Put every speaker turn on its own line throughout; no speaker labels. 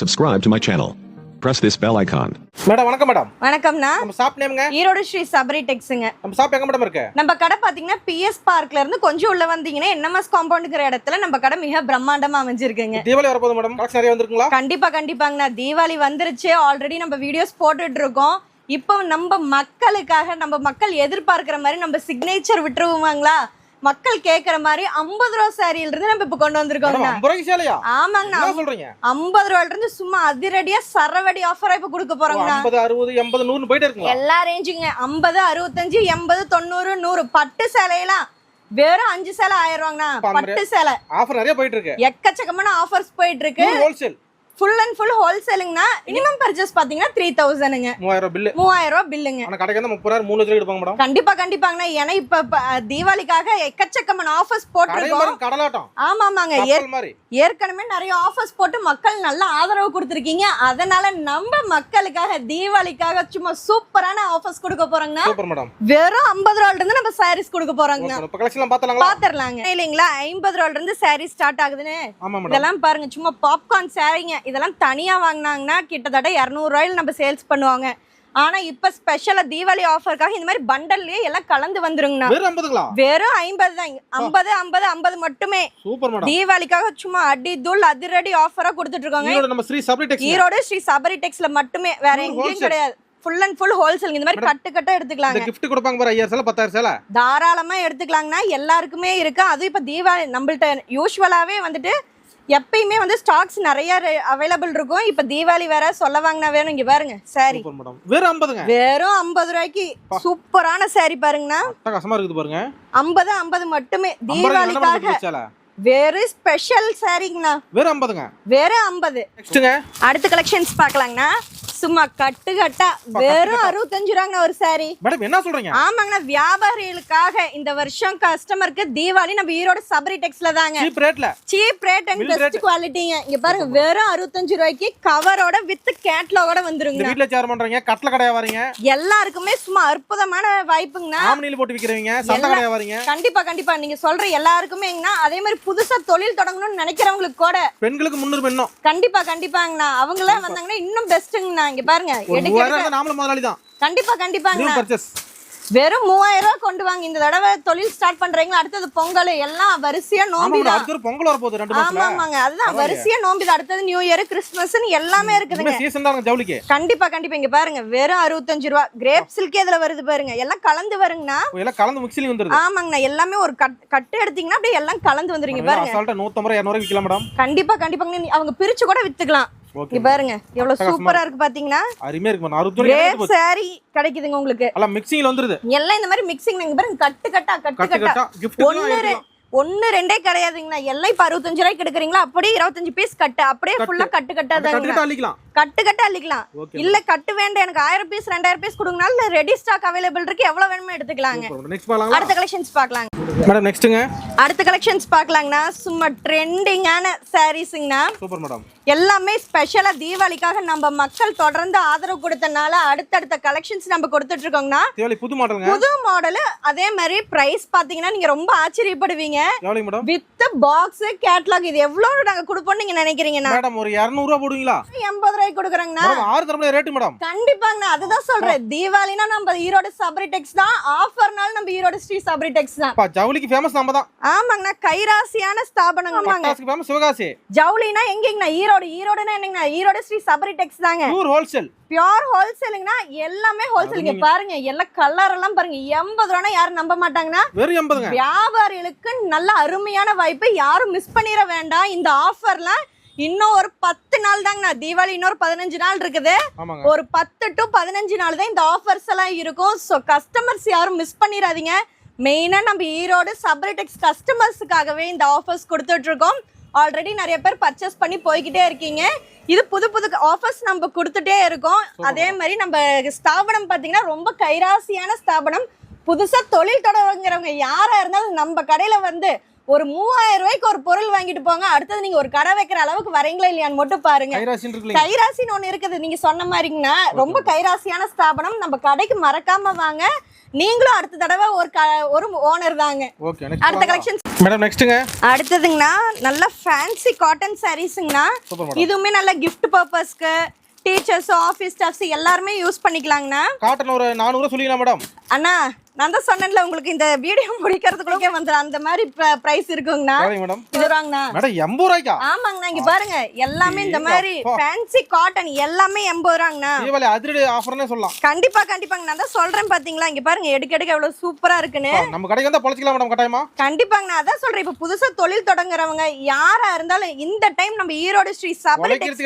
Subscribe to my channel. Press this bell icon.
Madam வணக்கம் madam.
வணக்கம்ண்ணா
நம்ம shop நேமுங்க
ஈரோடு ஸ்ரீ சபரி டெக்ஸுங்க.
நம்ம ஷாப் எங்க மேடம் இருக்கு?
நம்ம கடை பாத்தீங்கன்னா பிஎஸ் பார்க்ல இருந்து கொஞ்சம் உள்ள வந்தீங்கன்னா என்எம்எஸ் காம்பவுண்டுங்கிற இடத்துல நம்ம கடை மிக பிரம்மாண்டமா அமைஞ்சிருக்குங்க.
தீபாவளி வரப்போகுது மேடம். கலெக்ஷன் நிறைய வந்திருக்குங்களா?
கண்டிப்பா கண்டிப்பாங்கண்ணா. தீபாவளி வந்துருச்சு. ஆல்ரெடி நம்ம வீடியோஸ் போட்டுட்டு இருக்கோம் இப்போ நம்ம மக்களுக்காக நம்ம மக்கள் எதிர்பார்க்கிற மாதிரி நம்ம சிக்னேச்சர் விட்டுருவோமாங்களா? மக்கள் கேட்குற மாதிரி ஐம்பது ரூபா சாரியில இருந்து நம்ம இப்போ கொண்டு
சேலையா?
ஆமாங்கண்ணா.
சொல்றீங்க?
ஐம்பது ரூபாயில இருந்து சும்மா அதிரடியா சரவடி ஆஃபரா இப்போ கொடுக்க
இருக்குங்களா?
எல்லா ரேஞ்சுங்க ஐம்பது அறுபத்தஞ்சு எண்பது தொண்ணூறு நூறு. பட்டு சேலையெல்லாம் வெறும் அஞ்சு சேலை ஆயிரம் ரூபாங்கண்ணா. பட்டு சேலை.
ஆஃபர் நிறைய போயிட்டு இருக்கு.
எக்கச்சக்கமான ஆஃபர்ஸ் போயிட்டு இருக்கு.
ஹோல்சேல்
ஃபுல் அண்ட் ஃபுல் ஹோல்சேலுங்கண்ணா மினிமம் பர்ச்சேஸ் பாத்தீங்கன்னா த்ரீ தௌசண்ட்ங்க
மூவாயிரம் பில்லு
மூவாயிரம் ரூபாய் பில்லுங்க
கடைக்கு முப்பதாயிரம் மூணு லட்சம் எடுப்பாங்க மேடம்.
கண்டிப்பா கண்டிப்பாங்கண்ணா. ஏன்னா இப்ப தீபாவளிக்காக எக்கச்சக்கமான ஆஃபர்ஸ் போட்டிருக்கோம்.
கடலாட்டம்.
ஆமா ஆமாங்க ஏற்கனவே நிறைய ஆஃபர்ஸ் போட்டு மக்கள் நல்ல ஆதரவு கொடுத்துருக்கீங்க. அதனால நம்ம மக்களுக்காக தீபாவளிக்காக சும்மா சூப்பரான ஆஃபர்ஸ் கொடுக்க போறோங்கண்ணா.
Super madam.
வெறும் ஐம்பது ரூபாயில இருந்து நம்ம சாரீஸ் கொடுக்க போறோங்கண்ணா. பாத்துரலாங்க இல்லைங்களா? ஐம்பது ரூபாயில இருந்து சாரீ ஸ்டார்ட் ஆகுதுன்னு. இதெல்லாம் பாருங்க சும்மா பாப்கார்ன் சாரீங்க இதெல்லாம் தனியா வாங்குனாங்கன்னா கிட்டத்தட்ட இரநூறு ரூபாயில நம்ம சேல்ஸ் பண்ணுவாங்க. ஆனா இப்ப ஸ்பெஷலா தீபாவளி ஆஃபருக்காக இந்த மாதிரி பண்டல்லயே எல்லாம் கலந்து வந்துருங்கண்ணா.
வெறும் ஐம்பதுங்களா?
வெறும் ஐம்பது தான். ஐம்பது ஐம்பது ஐம்பது மட்டுமே.
சூப்பர் மேடம்
தீபாவளிக்காக சும்மா அடி தூள் அதிரடி ஆஃபரா கொடுத்துட்டு இருக்காங்க.
ஈரோடு நம்ம ஸ்ரீ சப்ரி டெக்ஸ்
ஈரோடு ஸ்ரீ சபரி டெக்ஸ்ல மட்டுமே. வேற எங்கேயும். கிடையாது. ஃபுல் அண்ட் ஃபுல் ஹோல்சேல் இந்த மாதிரி கட்டு கட்டா
இந்த
எடுத்துக்கலாங்க
கிஃப்ட் கொடுப்பாங்க பாரு ஐயாயிரம் சேலை பத்தாயிரம் சேலை.
தாராளமா எடுத்துக்கலாங்கன்னா எல்லாருக்குமே இருக்கு. அதுவும் இப்ப தீபாவளி நம்மள்ட்ட யூஸ்வலாவே வந்துட்டு எப்பயுமே வந்து ஸ்டாக்ஸ் நிறைய அவைலபிள் இருக்கும். இப்ப தீபாவளி வேற சொல்ல வாங்கினா வேணும். இங்க பாருங்க சாரி
வெறும் ஐம்பதுங்க.
வெறும் ஐம்பது ரூபாய்க்கு சூப்பரான சாரி பாருங்கண்ணா.
அட்டகாசமா இருக்குது பாருங்க.
ஐம்பது ஐம்பது மட்டுமே. தீபாவளிக்காக வெறும் ஸ்பெஷல் சாரிங்கண்ணா
வெறும் ஐம்பதுங்க.
வெறும் ஐம்பது.
நெக்ஸ்ட்டுங்க
அடுத்த கலெக்ஷன்ஸ் பார்க்கலாங்கண்ணா. சும்மா கட்டு கட்டா வெறும் அறுபத்தஞ்சு ரூபாங்கண்ணா ஒரு சாரி
மேடம் என்ன சொல்றீங்க?
ஆமாங்கண்ணா வியாபாரிகளுக்காக இந்த வருஷம் கஸ்டமருக்கு தீபாவளி நம்ம ஈரோடு சபரி டெக்ஸ்ல தாங்க.
சீப் ரேட்ல
சீப் ரேட் அண்ட் பெஸ்ட் குவாலிட்டிங்க இங்க பாருங்க வெறும் அறுபத்தஞ்சு ரூபாய்க்கு கவரோட வித் கேட்லாகோட வந்துருங்க
வீட்ல சேர் பண்றீங்க கட்டல கடையா வரீங்க?
எல்லாருக்குமே சும்மா அற்புதமான வாய்ப்புங்கண்ணா.
ஆமணியில போட்டு விக்கிறவங்க சந்தை கடையா வரீங்க?
கண்டிப்பா கண்டிப்பா. நீங்க சொல்ற எல்லாருக்குமேங்கண்ணா அதே மாதிரி புதுசா தொழில் தொடங்கணும்னு நினைக்கிறவங்களுக்கு கூட.
பெண்களுக்கு முன்னுரிமை
கண்டிப்பா கண்டிப்பாங்கண்ணா. அவங்களாம் வந்தாங்கன்னா இன்னும் பெஸ்ட்டுங்கண்ணா இங்க பாருங்க எடுக்க
நாமளும் முதலாளி தான்
கண்டிப்பா
நியூ
கண்டிப்பாங்கண்ணா
பர்ச்சேஸ்
வெறும் மூவாயிரம் ரூபாய் கொண்டு வாங்க. இந்த தடவை தொழில் ஸ்டார்ட் பண்றீங்களா? அடுத்தது பொங்கல் எல்லாம் வரிசையா நோம்பி
பொங்கல் ரெண்டு
ஆமா ஆமாங்க. அதுதான் வரிசையா நோம்பி அடுத்தது நியூ இயர் கிறிஸ்துமஸ்னு எல்லாமே இருக்குதுங்க.
இந்த சீசன் தான் ஜவுளிக்கு.
கண்டிப்பா கண்டிப்பா. இங்க பாருங்க வெறும் அறுபத்தஞ்சு ரூபா. கிரேப் சில்கே இதுல வருது பாருங்க. எல்லாம் கலந்து வருங்கண்ணா.
எல்லாம் கலந்து மிக்சிலையும் வந்துருது.
ஆமாங்கண்ணா. எல்லாமே ஒரு கட் கட்டு எடுத்தீங்கன்னா அப்படியே எல்லாம் கலந்து வந்துருங்க பாருங்க.
நூத்தம்பது இரநூறு விற்கலாம் மேடம்.
கண்டிப்பா கண்டிப்பாங்க அவங்க பிரிச்சு கூட வித்துக்கலாம். பாருங்க எவ்வளவு சூப்பரா இருக்கு பாத்தீங்கன்னா
அருமையா இருக்கு
சாரி கிடைக்குதுங்க உங்களுக்கு.
எல்லாம் மிக்சிங்ல வந்துருது.
எல்லாம் இந்த மாதிரி மிக்சிங் நீங்க பாருங்க கட்டு கட்டா கட்டு
கட்டு
கட்டா.
கட்டா
ரெ- ஒண்ணு ரெண்டே கிடையாதுங்கண்ணா. எல்லாம் இப்ப அறுபத்தஞ்சு ரூபாய்க்கு எடுக்கிறீங்களா? அப்படியே இருபத்தஞ்சு பீஸ் கட்டு. அப்படியே
கட்டு.
ஃபுல்லா கட்டு
அள்ளிக்கலாம்.
கட்டு கட்டு அள்ளிக்கலாம். இல்ல கட்டு வேண்டாம் எனக்கு ஆயிரம் பீஸ் ரெண்டாயிரம் பீஸ் கொடுங்கனாலும் ரெடி ஸ்டாக் அவைலபிள் இருக்கு. எவ்வளவு வேணுமோ எடுத்துக்கலாங்க. அடுத்த கலெக்ஷன்ஸ் பார்க்கலாங்க.
மேடம் நெக்ஸ்ட்டுங்க
அடுத்த கலெக்ஷன்ஸ் பார்க்கலாங்கண்ணா. சும்மா ட்ரெண்டிங்கான சாரீஸுங்கண்ணா
சூப்பர் மேடம்
எல்லாமே ஸ்பெஷலா தீபாவளிக்காக நம்ம மக்கள் தொடர்ந்து ஆதரவு கொடுத்தனால அடுத்தடுத்த கலெக்ஷன்ஸ் நம்ம கொடுத்துட்டு இருக்கோங்கண்ணா
தீபாவளி புது மாடலுங்க
புது மாடல் அதே மாதிரி பிரைஸ் பாத்தீங்கன்னா நீங்க ரொம்ப ஆச்சரியப்படுவீங்க. வித் பாக்ஸ் கேட்லாக் இது எவ்வளவு நாங்க கொடுப்போம் நீங்க நினைக்கிறீங்கண்ணா?
மேடம் ஒரு இரநூறுவா போடுவீங்களா?
எண்பது ரூபாய்க்கு கொடுக்குறேங்கண்ணா.
ஆறு தரமுடிய ரேட்டு மேடம்.
கண்டிப்பாங்கண்ணா அதுதான் சொல்றேன். தீபாவளினா நம்ம ஈரோடு சபரி டெக்ஸ் தான். ஆஃபர்னால நம்ம ஈரோடு ஸ்ரீ சபரி டெக்ஸ் தான்.
ஜவுளிக்கு ஃபேமஸ் நம்ம தான்.
ஆமாங்கண்ணா கைராசியான ஸ்தாபனம் ஆமாங்க
சிவகாசி.
ஜவுளினா எங்கங்கண்ணா? ஈரோடு ஈரோடுனா என்னங்கண்ணா? ஈரோடு ஸ்ரீ சபரி டெக்ஸ் தாங்க.
பியூர் ஹோல்சேல்
பியோர் ஹோல்சேலுங்கண்ணா எல்லாமே ஹோல்சேல் இங்க பாருங்க எல்லாம் கலர் எல்லாம் பாருங்க. எண்பது ரூபானா யாரும் நம்ப மாட்டாங்கன்னா
வெறும் எண்பதுங்க.
வியாபாரிகளுக்கு நல்ல அருமையான வாய்ப்பு யாரும் மிஸ் பண்ணிட வேண்டாம். இந்த ஆஃபர்ல இன்னும் ஒரு பத்து நாள் தாங்கண்ணா தீபாவளி இன்னொரு பதினஞ்சு நாள் இருக்குது. ஒரு பத்து டு பதினஞ்சு நாள் தான் இந்த ஆஃபர்ஸ் எல்லாம் இருக்கும். ஸோ கஸ்டமர்ஸ் யாரும் மிஸ் பண்ணிடாதீங்க மெயினாக நம்ம ஈரோடு சப்ரேடெக்ஸ் கஸ்டமர்ஸுக்காகவே இந்த ஆஃபர்ஸ் கொடுத்துட்டு இருக்கோம் ஆல்ரெடி நிறைய பேர் பர்ச்சேஸ் பண்ணி போய்கிட்டே இருக்கீங்க. இது புது புது ஆஃபர்ஸ் நம்ம கொடுத்துட்டே இருக்கோம். அதே மாதிரி நம்ம ஸ்தாபனம் பார்த்தீங்கன்னா ரொம்ப கைராசியான ஸ்தாபனம். புதுசா தொழில் தொடங்குறவங்க யாரா இருந்தாலும் நம்ம கடையில வந்து ஒரு மூவாயிரம் ரூபாய்க்கு ஒரு பொருள் வாங்கிட்டு போங்க. அடுத்தது நீங்க ஒரு கடை வைக்கிற அளவுக்கு வரீங்களா இல்லையான்னு மட்டும் பாருங்க.
கைராசின்னு
ஒண்ணு இருக்குது. நீங்க சொன்ன மாதிரிங்கன்னா ரொம்ப கைராசியான ஸ்தாபனம். நம்ம கடைக்கு மறக்காம வாங்க. நீங்களும் அடுத்த தடவை ஒரு ஒரு ஓனர் தாங்க அடுத்த
நெக்ஸ்ட்
கலெக்ஷன்ஸ்
மேடம் நெக்ஸ்ட்டுங்க
அடுத்ததுங்கண்ணா நல்ல ஃபேன்சி காட்டன் சாரீஸுங்கண்ணா இதுவுமே நல்ல gift பர்பஸ்க்கு டீச்சர்ஸ் ஆஃபீஸ் ஸ்டாஃப்ஸ் எல்லாருமே யூஸ் பண்ணிக்கலாங்கண்ணா.
காட்டன் ஒரு நானூறு சொல்லிக்கலாம் மேடம்
அண்ணா நான் தான் சொன்னேன்ல உங்களுக்கு இந்த வீடியோ முடிக்கிறதுக்குள்ளே வந்துடும் அந்த மாதிரி ப்ரைஸ் இருக்குங்கண்ணா.
சரிங்க மேடம்?
இது வாங்கண்ணா
மேடம் எண்பது ரூபாய்க்கா?
ஆமாங்கண்ணா இங்க பாருங்க. எல்லாமே இந்த மாதிரி. ஃபேன்சி காட்டன் எல்லாமே எண்பது ரூபாங்கண்ணா.
தீபாவளி அதிரடி ஆஃபர்னே சொல்லலாம்.
கண்டிப்பா கண்டிப்பாங்க. நான் தான் சொல்றேன் பாத்தீங்களா? இங்க பாருங்க எடுக்க எடுக்க எவ்வளவு சூப்பரா இருக்குன்னு.
நம்ம கடைக்கு வந்தா பொழைச்சிக்கலாம் மேடம் கட்டாயமா?
கண்டிப்பாங்க நான் அதான் சொல்றேன். இப்ப புதுசா தொழில் தொடங்குறவங்க யாரா இருந்தாலும் இந்த டைம் நம்ம ஈரோடு ஸ்ரீ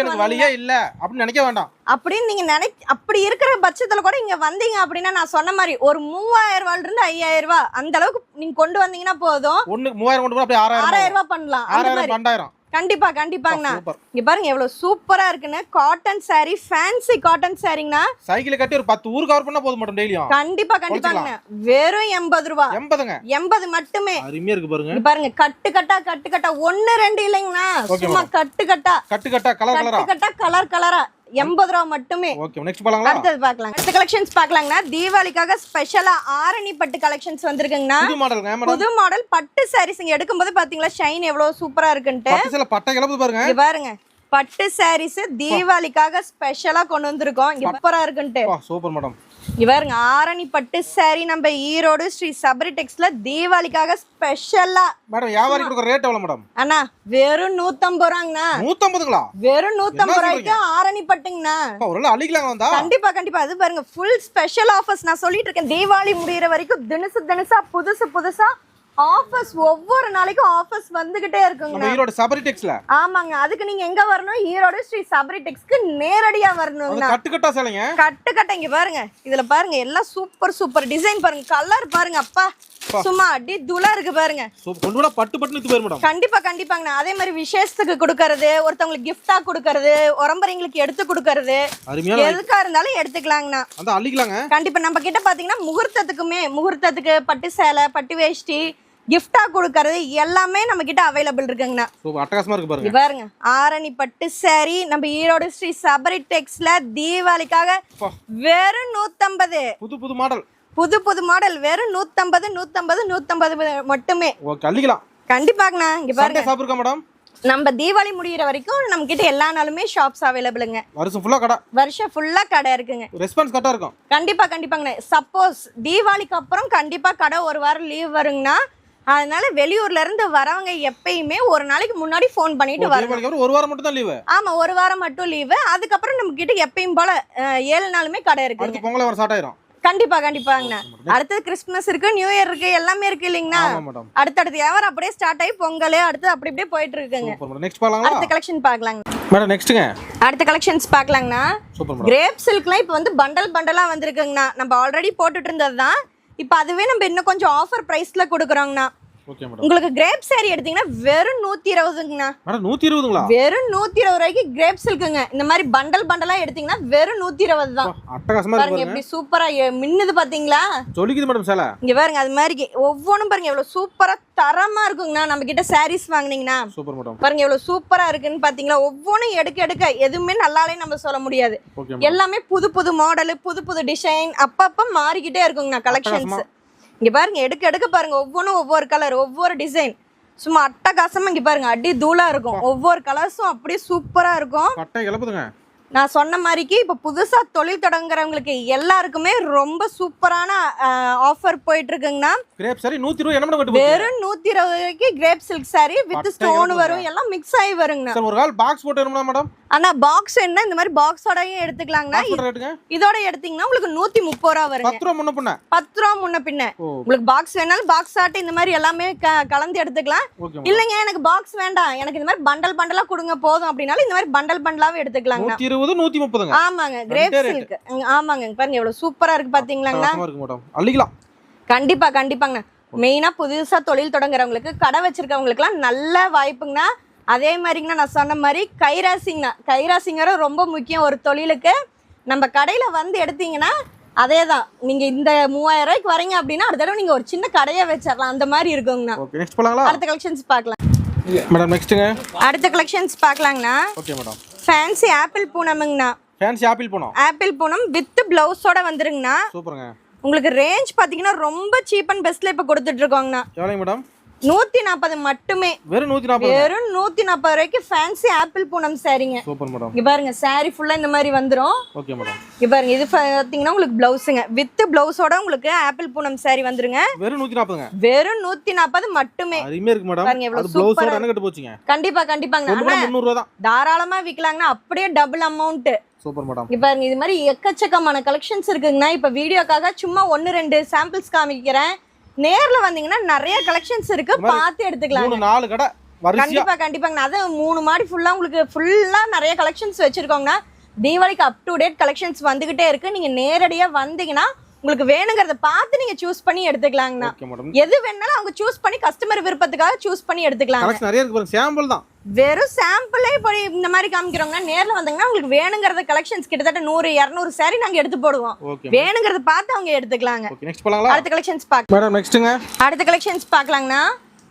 எனக்கு வழியே இல்ல அப்படின்னு நினைக்க வேண்டாம்.
அப்படின்னு நீங்க நினை அப்படி இருக்கிற பட்சத்துல கூட இங்க வந்தீங்க அப்படின்னா நான் சொன்ன மாதிரி ஒரு மூவாயிரம் ரூபாயில இருந்து ஐயாயிரம் ரூபாய் அந்த அளவுக்கு நீங்க கொண்டு வந்தீங்கன்னா போதும்.
ஒண்ணு மூவாயிரம் கொண்டு போய் ஆறாயிரம்
ரூபாய் பண்ணலாம்.
ஆறாயிரம்
மாதிரி.
பன்னெண்டாயிரம்
கண்டிப்பா கண்டிப்பாங்கண்ணா. இங்க பாருங்க எவ்வளவு சூப்பரா இருக்குன்னு. காட்டன் saree ஃபேன்சி காட்டன் சாரீங்கண்ணா
சைக்கிள் கட்டி ஒரு பத்து ஊர் கவர் பண்ணா போதும் மேடம் டெய்லியும்
கண்டிப்பா கண்டிப்பாங்கண்ணா. வெறும் எண்பது ரூபா.
எண்பதுங்க.
எண்பது மட்டுமே.
அருமையா இருக்கு பாருங்க.
பாருங்க கட்டு கட்டா கட்டு கட்டா. ஒண்ணு ரெண்டு இல்லைங்கண்ணா. சும்மா கட்டு கட்டா.
கட்டு கட்டா கலர் கலரா
கட்டு கட்டா கலர் கலரா எண்பது ரூபா மட்டுமே.
ஓகே நெக்ஸ்ட் போலாங்களா
அடுத்தது பார்க்கலாம். அடுத்த கலெக்ஷன்ஸ் பார்க்கலாங்கண்ணா. தீபாவளிக்காக ஸ்பெஷலா ஆரணி பட்டு கலெக்ஷன்ஸ் வந்திருக்குங்கண்ணா.
புது மேடம்
புது மாடல் பட்டு சாரீஸ் இங்க எடுக்கும்போது பாத்தீங்களா ஷைன் எவ்வளவு சூப்பரா இருக்குன்ட்டு.
பட்டை கிளம்புது பாருங்க.
பாருங்க. பட்டு சாரீஸ் தீபாவளிக்காக ஸ்பெஷலா கொண்டு வந்திருக்கோம். சூப்பரா இருக்குன்ட்டு.
சூப்பர் மேடம்
இங்க பாருங்க ஆரணி பட்டு saree நம்ம ஈரோடு ஸ்ரீ சபரி டெக்ஸ்ல தீபாவளிக்காக ஸ்பெஷலா
மேடம் வியாபாரி கொடுக்குற ரேட் எவ்வளவு மேடம்?
அண்ணா வெறும் நூத்தம்பது ரூபாங்கண்ணா.
நூத்தம்பதுங்களா?
வெறும் நூத்தம்பது ரூபாய்க்கு ஆரணி பட்டுங்கண்ணா
ஒரு நாள் அழிக்கலாங்க வந்தா.
கண்டிப்பா கண்டிப்பா. அது பாருங்க ஃபுல் ஸ்பெஷல் ஆஃபர்ஸ் நான் சொல்லிட்டு இருக்கேன். தீபாவளி முடியிற வரைக்கும் தினசு தினசா புதுசு புதுசா ஆஃபர்ஸ் ஒவ்வொரு நாளைக்கும் ஆஃபர்ஸ் வந்துகிட்டே இருக்குங்க.
ஈரோடு சபரி டெக்ஸ்ல
ஆமாங்க. அதுக்கு நீங்க எங்க வரணும்? ஈரோடு ஸ்ரீ சபரி டெக்ஸ்க்கு நேரடியா
அது
வரணுங்கண்ணா
கட்டு கட்டா சேலைங்க.
கட்டு கட்ட இங்க பாருங்க. இதுல பாருங்க. எல்லாம் சூப்பர் சூப்பர் டிசைன் பாருங்க. கலர் பாருங்க அப்பா. சும்மா அடி துளா இருக்கு பாருங்க.
கொண்டு பட்டு பட்டு நித்து போயிரு மேடம்
கண்டிப்பா கண்டிப்பாங்கண்ணா. அதே மாதிரி விசேஷத்துக்கு கொடுக்கறது ஒருத்தவங்களுக்கு கிஃப்டா கொடுக்கறது உரம்பரைங்களுக்கு எடுத்து கொடுக்கறது. எதுக்கா இருந்தாலும் எடுத்துக்கலாங்கண்ணா.
அந்த அள்ளிக்கலாங்க.
கண்டிப்பா நம்ம கிட்ட பாத்தீங்கன்னா முகூர்த்தத்துக்குமே முகூர்த்தத்துக்கு பட்டு சேலை பட்டு வேஷ்டி கிஃப்டா கொடுக்கறது எல்லாமே நம்ம கிட்ட அவைலபிள் இருக்குங்கண்ணா.
அட்டகாசமா இருக்கு பாருங்க.
பாருங்க. ஆரணி பட்டு saree நம்ம ஈரோடு ஸ்ரீ சபரி டெக்ஸ்ல தீபாவளிக்காக. வெறும் நூத்தம்பது.
புது புது மாடல்
புது புது மாடல் வெறும் நூத்தம்பது நூத்தம்பது நூத்தம்பது மட்டுமே.
ஓகே அள்ளிக்கலாம்
கண்டிப்பாங்கண்ணா இங்க பாருங்க.
சண்டே சாப்பிடுக்கா மேடம்.
நம்ம தீபாவளி முடியிற வரைக்கும் நம்ம கிட்ட எல்லா நாளுமே ஷாப்ஸ் அவைலபிளுங்க
வருஷம் ஃபுல்லா கடை.
வருஷம் ஃபுல்லா கடை இருக்குங்க.
ரெஸ்பான்ஸ் கரெக்டா இருக்கும்.
கண்டிப்பா கண்டிப்பாங்கண்ணா. சப்போஸ் தீபாவளிக்கு அப்புறம் கண்டிப்பா கடை ஒரு வாரம் லீவ் வருங்கண்ணா. அதனால வெளியூர்ல இருந்து வரவங்க எப்பயுமே ஒரு நாளைக்கு முன்னாடி ஃபோன் பண்ணிட்டு வரணும்.
ஒரு வாரம் மட்டும் தான் லீவு
ஆமா ஒரு வாரம் மட்டும் லீவு அதுக்கப்புறம் நம்ம கிட்ட எப்பயும் போல ஏழு நாளுமே கடை
அடுத்து பொங்கலை வர ஸ்டார்ட் ஆயிரும்.
கண்டிப்பா கண்டிப்பாங்கண்ணா அடுத்தது கிறிஸ்மஸ் இருக்கு நியூ இயர் இருக்கு எல்லாமே இருக்கு இல்லைங்கண்ணா அடுத்தடுத்து வியாபாரம் அப்படியே ஸ்டார்ட் ஆகி பொங்கல் அடுத்து அப்படி அப்படியே போயிட்டு இருக்குங்க. அடுத்த கலெக்ஷன் பார்க்கலாங்க.
மேடம் நெக்ஸ்ட்டுங்க
அடுத்த கலெக்ஷன்ஸ் பார்க்கலாங்கண்ணா. கிரேப் சில்க்லாம் இப்போ வந்து பண்டல் பண்டலா வந்திருக்குங்கண்ணா. நம்ம ஆல்ரெடி போட்டுட்டு இருந்தது தான் இப்போ அதுவே நம்ம இன்னும் கொஞ்சம் ஆஃபர் ப்ரைஸ்ல கொடுக்குறோங்கண்ணா. உங்களுக்கு கிரேப் saree எடுத்தீங்கன்னா வெறும் நூத்தி இருபதுங்கண்ணா.
நூத்தி இருபதுங்களா?
வெறும் நூத்தி இருபது ரூபாய்க்கு கிரேப் சில்க்குங்க இந்த மாதிரி பண்டல் பண்டலா எடுத்தீங்கன்னா வெறும் நூத்தி இருபது தான். பாருங்க எப்படி சூப்பரா மின்னுது பாத்தீங்களா?
சொல்லிக்குது மேடம் சேலை.
இங்க பாருங்க அது மாதிரி ஒவ்வொன்றும் பாருங்க எவ்வளவு சூப்பரா தரமா இருக்குங்கண்ணா. நம்ம கிட்ட சாரீஸ் வாங்குனீங்கன்னா.
சூப்பர் மேடம்
பாருங்க எவ்வளவு சூப்பரா இருக்குன்னு பாத்தீங்களா? ஒவ்வொன்றும் எடுக்க எடுக்க எதுவுமே நல்லாலே நம்ம சொல்ல முடியாது. எல்லாமே புது புது மாடல் புது புது டிசைன் அப்பப்ப மாறிக்கிட்டே இருக்குங்கண்ணா கலெக்ஷன்ஸ் இங்க பாருங்க எடுக்க எடுக்க பாருங்க. ஒவ்வொன்றும் ஒவ்வொரு கலர் ஒவ்வொரு டிசைன் சும்மா அட்டகாசமா இங்க பாருங்க அடி தூளா இருக்கும். ஒவ்வொரு கலர்ஸும் அப்படியே சூப்பரா இருக்கும். நான் சொன்ன மாதிரிக்கு இப்போ புதுசா தொழில் தொடங்குறவங்களுக்கு எல்லாருக்குமே ரொம்ப சூப்பரான ஆஃபர் போயிட்டு இருக்குங்கண்ணா
கிரேப் சரி நூத்தி இருபது?
வெறும் நூத்தி இருபது ரூபாய்க்கு crepe silk saree with stone. வரும் எல்லாம் மிக்ஸ் ஆகி வருங்கண்ணா.
சார் ஒரு கால் பாக்ஸ் போட்டு வேணுமா மேடம்
ஆனா பாக்ஸ் என்ன இந்த மாதிரி பாக்ஸோடயும் எடுத்துக்கலாங்கண்ணா. இதோட எடுத்தீங்கன்னா உங்களுக்கு நூத்தி முப்பது ரூபா வருங்க.
பத்து ரூபா முன்ன பண்ண
பத்து ரூபா முன்ன பின்ன. உங்களுக்கு பாக்ஸ் வேணாலும் பாக்ஸ் ஆட்டு இந்த மாதிரி எல்லாமே கலந்து எடுத்துக்கலாம். இல்லைங்க எனக்கு பாக்ஸ் வேண்டாம். எனக்கு இந்த மாதிரி பண்டல் பண்டலா கொடுங்க போதும் அப்படின்னாலும் இந்த மாதிரி பண்டல் பண்டலாவே எடுத்துக்கலாங்கண்ணா.
இருபது நூத்தி முப்பதுங்க
ஆமாங்க கிரேப் சில்க் ஆமாங்க பாருங்க எவ்வளவு சூப்பரா இருக்கு
மேடம். அள்ளிக்கலாம்.
கண்டிப்பா கண்டிப்பாங்கண்ணா மெயினா புதுசா தொழில் தொடங்குறவங்களுக்கு கடை வச்சிருக்கவங்களுக்குலாம் நல்ல வாய்ப்புங்கண்ணா. அதே மாதிரிங்கண்ணா நான் சொன்ன மாதிரி கைராசிங்கண்ணா. கைராசிங்கிற ரொம்ப முக்கியம் ஒரு தொழிலுக்கு. நம்ம கடையில வந்து எடுத்தீங்கன்னா அதே தான் நீங்க இந்த மூவாயிரம் ரூபாய்க்கு வரீங்க அப்படின்னா அடுத்த தடவை நீங்க ஒரு சின்ன கடையை வச்சிடலாம் அந்த மாதிரி இருக்குங்கண்ணா.
நெக்ஸ்ட்
அடுத்த கலெக்ஷன்ஸ் பார்க்கலாம்.
மேடம் நெக்ஸ்ட்டுங்க
அடுத்த collections பார்க்கலாங்கண்ணா.
Okay madam.
Fancy apple பூனமுங்கண்ணா.
ஃபேன்சி ஆப்பிள் போனோம்?
ஆப்பிள் பூனம் வித் பிளவுஸோட வந்துருங்கண்ணா.
சூப்பருங்க.
உங்களுக்கு ரேஞ்ச் பார்த்தீங்கன்னா ரொம்ப சீப் அண்ட் பெஸ்ட்ல இப்போ கொடுத்துட்டு இருக்கோங்கண்ணா.
எவ்வளோங்க மேடம்
நூத்தி நாற்பது மட்டுமே.
வெறும் நூற்றி நாற்பது
வெறும் நூத்தி நாற்பது ரூபாய்க்கு ஃபேன்சி ஆப்பிள் பூனம் சாரீங்க.
சூப்பர் மேடம்
இங்க பாருங்க saree ஃபுல்லா இந்த மாதிரி வந்துரும்.
ஓகே மேடம்
இங்க பாருங்க இது பாத்தீங்கன்னா உங்களுக்கு பிளவுஸுங்க வித் பிளவுஸோட உங்களுக்கு ஆப்பிள் பூனம் saree வந்துருங்க.
வெறும் நூற்றி நாற்பதுங்க
வெறும் நூத்தி நாற்பது மட்டுமே.
அருமையாக இருக்கு மேடம்
பாருங்க எவ்வளவு
ப்ளவுஸோட என்ன கட்டு போச்சுங்க.
கண்டிப்பா கண்டிப்பாங்க.
ஒன்று முந்நூறுரூவா தான்.
தாராளமா விக்கலாங்கன்னா அப்படியே டபுள் அமௌண்ட்
சூப்பர் மேடம்
பாருங்க இது மாதிரி எக்கச்சக்கமான கலெக்ஷன்ஸ் இருக்குங்கண்ணா. இப்ப வீடியோக்காக சும்மா ஒன்னு ரெண்டு சாம்பிள்ஸ் காமிக்கிறேன். நேர்ல வந்தீங்கன்னா நிறைய கலெக்ஷன்ஸ் இருக்கு. பார்த்து எடுத்துக்கலாம்
மூணு நாலு கடை
கண்டிப்பா கண்டிப்பாங்க. அது மூணு மாடி ஃபுல்லா உங்களுக்கு ஃபுல்லா நிறைய கலெக்ஷன்ஸ் வச்சிருக்கோங்கண்ணா தீபாவளிக்கு அப் டு டேட் கலெக்ஷன்ஸ் வந்துகிட்டே இருக்கு. நீங்க நேரடியா வந்தீங்கன்னா உங்களுக்கு வேணுங்கிறத பார்த்து நீங்க சூஸ் பண்ணி எடுத்துக்கலாங்கண்ணா எது வேணாலும் அவங்க சூஸ் பண்ணி கஸ்டமர் விருப்பத்துக்காக சூஸ் பண்ணி எடுத்துக்கலாம்
நிறைய இருக்கு சாம்பிள் தான்.
வெறும் சாம்பிளே இப்போ இந்த மாதிரி காமிக்கிறோங்க நேர்ல வந்தாங்கன்னா உங்களுக்கு வேணுங்கிறத கலெக்ஷன்ஸ் கிட்டத்தட்ட நூறு இரநூறு saree நாங்க எடுத்து போடுவோம். வேணுங்கிறத பார்த்து அவங்க எடுத்துக்கலாங்க. அடுத்த கலெக்ஷன்ஸ் பார்க்க
மேடம் நெக்ஸ்ட்டுங்க
அடுத்த கலெக்ஷன்ஸ் பார்க்கலாங்கண்ணா.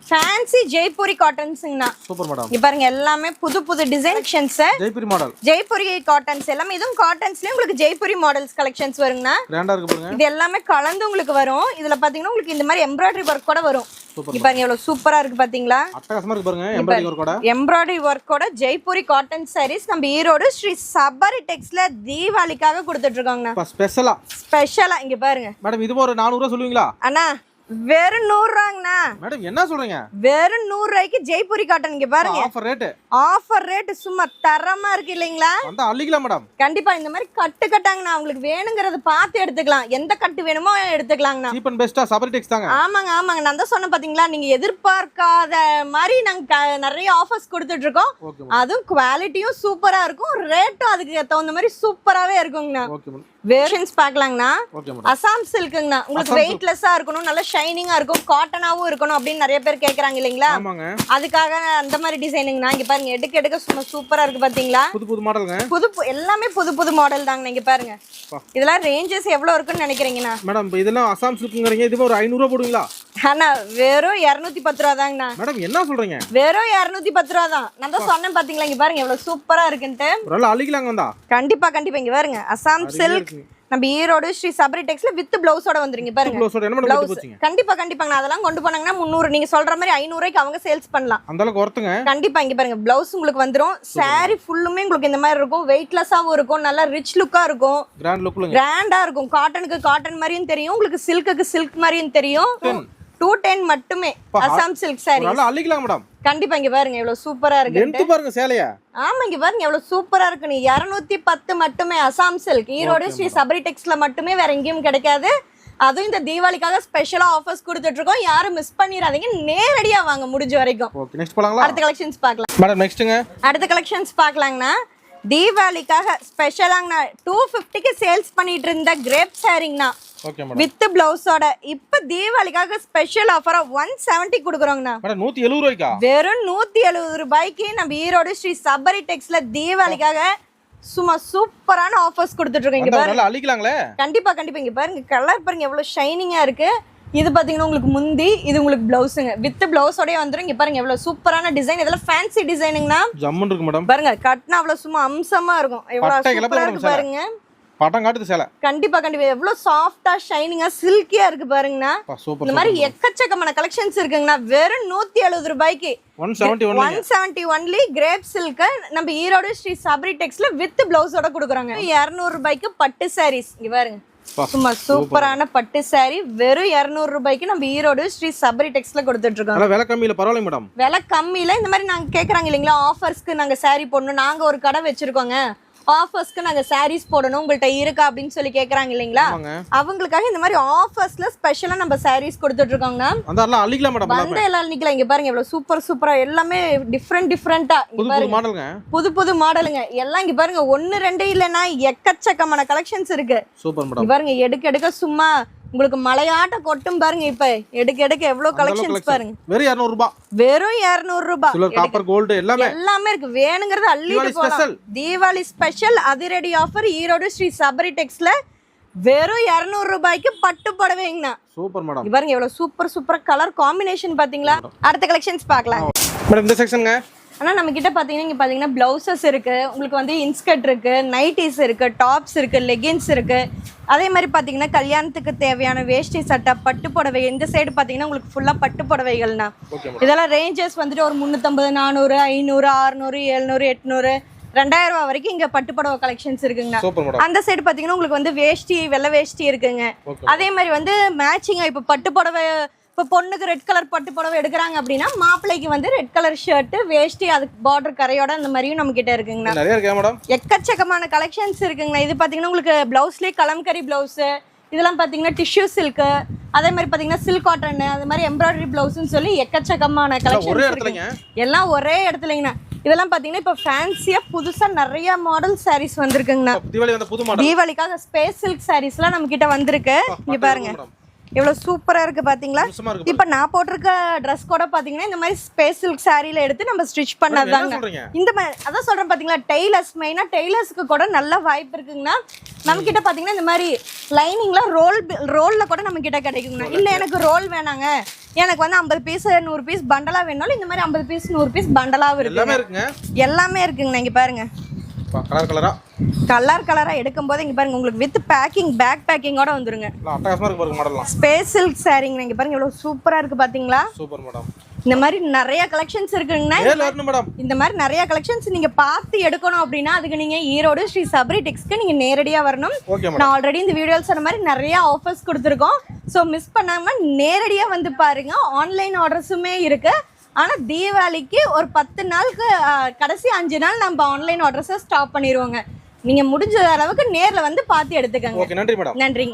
ஃபேன்சி ஜெய்ப்பூரி காட்டன்ஸுங்கண்ணா
சூப்பர் மேடம்
இங்க பாருங்க எல்லாமே புது புது டிசைன்ஷன்ஸ்
ஜெய்புரி மாடல்
ஜெய்ப்பூரி காட்டன்ஸ் எல்லாமே இதுவும் காட்டன்ஸ்லயும் உங்களுக்கு ஜெய்ப்பூரி மாடல்ஸ் கலெக்ஷன்ஸ் வருங்கண்ணா.
கிராண்டா இருக்கு பாருங்க.
இது எல்லாமே கலந்து உங்களுக்கு வரும். இதுல பாத்தீங்கன்னா உங்களுக்கு இந்த மாதிரி எம்ப்ராய்டரி ஒர்க் கூட வரும். இங்க பாருங்க எவ்வளவு சூப்பரா இருக்கு பாத்தீங்களா?
அட்டகாசமா இருக்கு பாருங்க எம்ப்ராய்டிங் ஒர்க் கூட
எம்ப்ராய்டரி காட்டன் சாரீஸ் நம்ம ஈரோடு ஸ்ரீ சபரி டெக்ஸ்ல தீபாவளிக்காக கொடுத்துட்டு இருக்கோங்கண்ணா.
இப்போ ஸ்பெஷலா
ஸ்பெஷலா இங்க பாருங்க.
மேடம் இது ஒரு நானூறுரூவா சொல்லுவீங்களா?
அண்ணா வெறும் நூறு ரூபாங்கண்ணா.
மேடம் என்ன சொல்றீங்க?
வெறும் நூறு ரூபாய்க்கு ஜெய்ப்பூரி காட்டன் இங்க பாருங்க.
ஆஃபர் ரேட்டு
ஆஃபர் ரேட் சும்மா தரமா இருக்கு இல்லைங்களா?
வந்தா அள்ளிக்கலாம் மேடம்.
கண்டிப்பா இந்த மாதிரி கட்டு கட்டாங்கண்ணா. உங்களுக்கு வேணுங்கிறத பார்த்து எடுத்துக்கலாம். எந்த கட்டு வேணுமோ எடுத்துக்கலாங்கண்ணா.
சீப் அண்ட் பெஸ்ட்டா சபரி டெக்ஸ் தாங்க.
ஆமாங்க ஆமாங்க. நான் தான் சொன்னேன் பாத்தீங்களா நீங்க எதிர்பார்க்காத மாதிரி நாங்க நிறைய ஆஃபர்ஸ் கொடுத்துட்டு இருக்கோம். அதுவும் குவாலிட்டியும் சூப்பரா இருக்கும். ரேட்டும் அதுக்கு தகுந்த மாதிரி சூப்பராவே இருக்குங்கண்ணா.
ஓகே மேடம்
வேரியன்ஸ் பார்க்கலாங்கண்ணா? அசாம் சில்க்குங்கண்ணா உங்களுக்கு. வெயிட்லெஸ்ஸா இருக்கணும் நல்லா ஷைனிங்கா இருக்கும் காட்டனாவும் இருக்கணும் அப்படின்னு நிறைய பேர் கேக்குறாங்க இல்லைங்களா? அதுக்காக அந்த மாதிரி டிசைனுங்கண்ணா இங்க பாருங்க எடுக்க எடுக்க சும்மா சூப்பரா இருக்கு பாத்தீங்களா?
புது புது மாடலுங்க
புது எல்லாமே புது புது மாடல் தாங்க இங்க பாருங்க. இதெல்லாம் ரேஞ்சஸ் எவ்வளவு இருக்குன்னு நினைக்கிறீங்கண்ணா?
மேடம் இதெல்லாம் அசாம் சில்க்குங்கிறீங்க இது ஒரு ஐநூறுரூவா போடுவீங்களா?
ஆனா வெறும் இரநூத்தி பத்து ரூபா தாங்கண்ணா
மேடம் என்ன சொல்றீங்க?
வெறும் இரநூத்தி பத்து ரூபா தான் நான் தான் சொன்னேன் பாத்தீங்களா இங்க பாருங்க எவ்வளவு சூப்பரா இருக்குன்ட்டு.
அள்ளிக்கலாங்க வந்தா.
கண்டிப்பா கண்டிப்பா இங்க பாருங்க. அசாம் சில்க். நம்ம ஈரோடு ஸ்ரீ சபரி டெக்ஸ்ல வித் பிளவுஸோட வந்துருங்க பாருங்க.
போச்சுங்க
கண்டிப்பா கண்டிப்பாங்க அதெல்லாம் கொண்டு போனாங்கன்னா முந்நூறு. நீங்க சொல்ற மாதிரி ஐநூறு ரூபாய்க்கு அவங்க சேல்ஸ் பண்ணலாம்.
அந்த அளவுக்கு ஒருத்துங்க
கண்டிப்பா இங்க பாருங்க. பிளவுஸ் உங்களுக்கு வந்துரும். saree ஃபுல்லுமே உங்களுக்கு இந்த மாதிரி இருக்கும். வெயிட்லெஸ்ஸாவும் இருக்கும். நல்லா ரிச் லுக்கா இருக்கும்.
கிராண்ட் லுக்லுங்க
கிராண்டா இருக்கும். காட்டனுக்கு காட்டன் மாதிரியும் தெரியும். உங்களுக்கு சில்க்குக்கு சில்க் மாதிரியும் தெரியும். டூ டென் மட்டுமே. அசாம் சில்க் சாரி
நாள் அள்ளிக்கலாம் மேடம்
கண்டிப்பா இங்க பாருங்க எவ்வளவு சூப்பரா இருக்கு.
லென்த் பாருங்க சேலைய.
ஆமா இங்க பாருங்க எவ்வளவு சூப்பரா இருக்கு. நீ இருநூத்தி பத்து மட்டுமே அசாம் சில்க் ஈரோடு ஸ்ரீ சபரி டெக்ஸ்ல மட்டுமே வேற எங்கேயும் கிடைக்காது. அதுவும் இந்த தீபாவளிக்காக ஸ்பெஷலா ஆஃபர்ஸ் கொடுத்துட்டு இருக்கோம். யாரும் மிஸ் பண்ணிடாதீங்க. நேரடியா வாங்க முடிஞ்ச வரைக்கும்.
ஓகே நெக்ஸ்ட் போலாங்களா?
அடுத்த கலெக்ஷன்ஸ் பார்க்கலாம்.
மேடம் நெக்ஸ்ட்டுங்க
அடுத்த கலெக்ஷன்ஸ் பார்க்கலாங்கண்ணா. தீபாவளிக்காக ஸ்பெஷலாங்கண்ணா டூ ஃபிஃப்டிக்கு சேல்ஸ் பண்ணிட்டு இருந்த கிரேப் சாரிங்கண்ணா வித் பிளவுஸோட இப்போ தீபாவளிக்காக ஸ்பெஷல் ஆஃபரா ஒன் செவன்ட்டி கொடுக்குறோங்கண்ணா.
நூற்றி எழுபது ரூபாய்க்கா?
வெறும் நூத்தி எழுபது ரூபாய்க்கு நம்ம ஈரோடு ஸ்ரீ சபரி டெக்ஸ்ல தீபாவளிக்காக சும்மா சூப்பரான ஆஃபர்ஸ் கொடுத்துட்டு இருக்கோம். கண்டிப்பா கண்டிப்பா. இங்க பாருங்க கலர் பாருங்க எவ்வளவு ஷைனிங்கா இருக்கு. இது பாத்தீங்கன்னா உங்களுக்கு முந்தி இது உங்களுக்கு பிளவுஸுங்க வித் பிளவுஸோடய வந்துரும். இங்க பாருங்க எவ்வளவு சூப்பரான டிசைன் இதெல்லாம் ஃபேன்சி டிசைனுங்கண்ணா
ஜம்முன்னு இருக்கு மேடம்
பாருங்க கட்டினா அவ்வளவு சும்மா அம்சமா இருக்கும். எவ்வளவு
பட்டை கிளப்ப
சூப்பரா
வரும்
இருக்கு. பாருங்க.
பட்டம் காட்டுது சேலை.
கண்டிப்பா கண்டிப்பா. எவ்வளவு சாஃப்டா ஷைனிங்கா சில்கியா இருக்கு பாருங்கண்ணா. இந்த மாதிரி எக்கச்சக்கமான கலெக்ஷன்ஸ் இருக்குங்கண்ணா. வெறும் நூத்தி எழுபது ரூபாய்க்கு.
One
seventy only crepe silk நம்ம ஈரோடு ஸ்ரீ சபரி டெக்ஸ்ல வித் பிளவுஸோட கொடுக்குறாங்க. இருநூறு ரூபாய்க்கு பட்டு சாரீஸ் இங்க பாருங்க. சும்மா சூப்பரான பட்டு saree வெறும் இருநூறு ரூபாய்க்கு நம்ம ஈரோடு ஸ்ரீ சபரி டெக்ஸ்ல கொடுத்துட்டு இருக்கோம்
விலை கம்மியில் பரவாயில்ல மேடம்
விலை கம்மியில இந்த மாதிரி நாங்க கேக்குறாங்க இல்லைங்களா ஆஃபர்ஸ்க்கு நாங்க saree போடணும். நாங்க ஒரு கடை வச்சிருக்கோங்க. ஆஃபர்ஸ்க்கு நாங்க sarees போடணும் உங்கள்ட்ட இருக்கா அப்படின்னு சொல்லி கேக்குறாங்க இல்லைங்களா? அவங்களுக்காக இந்த மாதிரி ஆஃபர்ஸ்ல ஸ்பெஷலா நம்ம sarees கொடுத்துட்டு இருக்கோங்கண்ணா
அந்த எல்லாம் அள்ளிக்கலாம் மேடம் எல்லாமே
வந்த எல்லாம் நிக்கலாம் இங்க பாருங்க எவ்வளவு சூப்பர் சூப்பரா எல்லாமே டிஃப்ரெண்ட் டிஃப்ரெண்டா இங்க
புது புது
பாருங்க.
மாடலுங்க
புது புது மாடலுங்க எல்லாம் இங்க பாருங்க ஒன்னு ரெண்டு இல்லைன்னா எக்கச்சக்கமான கலெக்ஷன்ஸ் இருக்கு.
சூப்பர் மேடம்
பாருங்க எடுக்க எடுக்க சும்மா உங்களுக்கு மலையாட்ட கொட்டும் பாருங்க இப்ப. எடுக்க எடுக்க எவ்வளவு கலெக்ஷன்ஸ் பாருங்க.
வெறும் இரநூறுபா.
வெறும் 200 ரூபாய்
காப்பர் கோல்டு எல்லாமே.
எல்லாமே இருக்கு. வேணுங்கிறது அள்ளிட்டு போலாம். தீபாவளி ஸ்பெஷல் அதிரடி ஆஃபர் ஈரோடு ஸ்ரீ சபரி டெக்ஸ்ல வெறும் இரநூறு ரூபாய்க்கு பட்டு புடவைங்கண்ணா.
சூப்பர் மேடம்
பாருங்க எவ்வளவு சூப்பர் சூப்பர் கலர் காம்பினேஷன் பாத்தீங்களா? அடுத்த கலெக்ஷன்ஸ் பார்க்கலாம்.
மேடம் இந்த செக்ஷனுங்க
ஆனா நம்ம கிட்ட பாத்தீங்கன்னா இங்க பாத்தீங்கன்னா பிளவுசஸ் இருக்கு. உங்களுக்கு வந்து இன்ஸ்கர்ட் இருக்கு நைட்டிஸ் இருக்கு டாப்ஸ் இருக்கு லெகின்ஸ் இருக்கு. அதே மாதிரி பாத்தீங்கன்னா கல்யாணத்துக்கு தேவையான வேஷ்டி சட்டை பட்டு புடவை இந்த சைடு பாத்தீங்கன்னா உங்களுக்கு ஃபுல்லா பட்டு புடவைகள்னா. இதெல்லாம் ரேஞ்சஸ் வந்துட்டு ஒரு முந்நூற்றம்பது நானூறு ஐநூறு அறுநூறு எழுநூறு எட்நூறு ரெண்டாயிரம் ரூபாய் வரைக்கும் இங்க பட்டு புடவை கலெக்ஷன்ஸ்
மேடம்.
அந்த சைடு பாத்தீங்கன்னா உங்களுக்கு வந்து வேஷ்டி வெள்ளை வேஷ்டி இருக்குங்க. அதே மாதிரி வந்து மேட்சிங்கா இப்போ பட்டு புடவை இப்போ பொண்ணுக்கு ரெட் கலர் பட்டு புடவை எடுக்கிறாங்க அப்படின்னா மாப்பிள்ளைக்கு வந்து ரெட் கலர் ஷர்ட் வேஷ்டி அதுக்கு பார்டர் கரையோட அந்த மாதிரியும் நம்ம கிட்ட இருக்குங்கண்ணா
நிறைய இருக்கா மேடம்
எக்கச்சக்கமான கலெக்ஷன்ஸ் இருக்குங்கண்ணா. இது பாத்தீங்கன்னா உங்களுக்கு பிளவுஸ்லேயே கலம்கரி பிளவுஸ் இதெல்லாம் பாத்தீங்கன்னா டிஷ்யூ சில்க்கு அதே மாதிரி பாத்தீங்கன்னா சில்க் காட்டன் அது மாதிரி எம்ப்ராய்டரி பிளவுஸ்னு சொல்லி எக்கச்சக்கமான கலெக்ஷன்ஸ் இருக்குங்க எல்லாம் ஒரே இடத்துலங்கண்ணா. இதெல்லாம் பாத்தீங்கன்னா இப்போ ஃபேன்சியா புதுசா நிறைய மாடல் சாரீஸ் வந்திருக்குங்கண்ணா.
தீபாவளி
தீபாவளிக்காக ஸ்பேஸ் சில்க் சாரீஸ்லாம் நம்ம கிட்ட வந்திருக்கு. இங்க பாருங்க.
மேடம்
எவ்வளவு சூப்பரா இருக்கு பாத்தீங்களா?
நிமிஷமா இருக்கு
இப்ப நான் போட்டிருக்க ட்ரெஸ் கூட பாத்தீங்கன்னா இந்த மாதிரி ஸ்பேஸ் சில்க் சாரியில எடுத்து நம்ம ஸ்டிச் பண்ணதாங்க. இந்த மாதிரி அதான் சொல்றேன் பாத்தீங்களா டெய்லர்ஸ் மெயினா டெய்லர்ஸ்க்கு கூட நல்ல வாய்ப்பு இருக்குங்கண்ணா. நம்ம கிட்ட பாத்தீங்கன்னா இந்த மாதிரி லைனிங்ல ரோல் ரோல்ல கூட நம்ம கிட்ட கிடைக்குங்கண்ணா. இல்ல எனக்கு ரோல் வேணாங்க. எனக்கு வந்து ஐம்பது பீஸ் நூறு பீஸ் பண்டலா வேணாலும் இந்த மாதிரி ஐம்பது பீஸ் நூறு பீஸ் பண்டலாவும்
எல்லாமே
இருக்கு எல்லாமே இருக்குங்கண்ணா இங்க பாருங்க.
கலர் கலரா?
கலர் கலரா எடுக்கும் போது இங்க பாருங்க உங்களுக்கு வித் பேக்கிங் பேக் பேக்கிங்கோட வந்துருங்க.
எல்லாம் அட்டகாசமா இருக்கு பாருங்க மாடல்லாம்
ஸ்பேஸ் சில்க் சாரிங்க இங்க பாருங்க எவ்வளவு சூப்பரா இருக்கு பாத்தீங்களா?
சூப்பர் மேடம்
இந்த மாதிரி நிறைய கலெக்ஷன்ஸ் இருக்குங்கண்ணா. இந்த மாதிரி நிறைய கலெக்ஷன்ஸ் நீங்க பார்த்து எடுக்கணும் அப்படின்னா அதுக்கு நீங்க ஈரோடு ஸ்ரீ சபரி டெக்ஸ்க்கு நீங்க நேரடியா வரணும். நான் ஆல்ரெடி இந்த வீடியோவில் சொன்ன மாதிரி நிறைய ஆஃபர்ஸ் கொடுத்துருக்கோம். ஸோ மிஸ் பண்ணாம நேரடியா வந்து பாருங்க ஆன்லைன் ஆர்டர்ஸுமே இருக்கு. ஆனா தீபாவளிக்கு ஒரு பத்து நாளுக்கு கடைசி அஞ்சு நாள் நம்ம ஆன்லைன் ஆர்டர்ஸை ஸ்டாப் பண்ணிடுவோங்க நீங்க முடிஞ்ச அளவுக்கு நேர்ல வந்து பார்த்து எடுத்துக்கங்க.
நன்றி மேடம்
நன்றிங்க.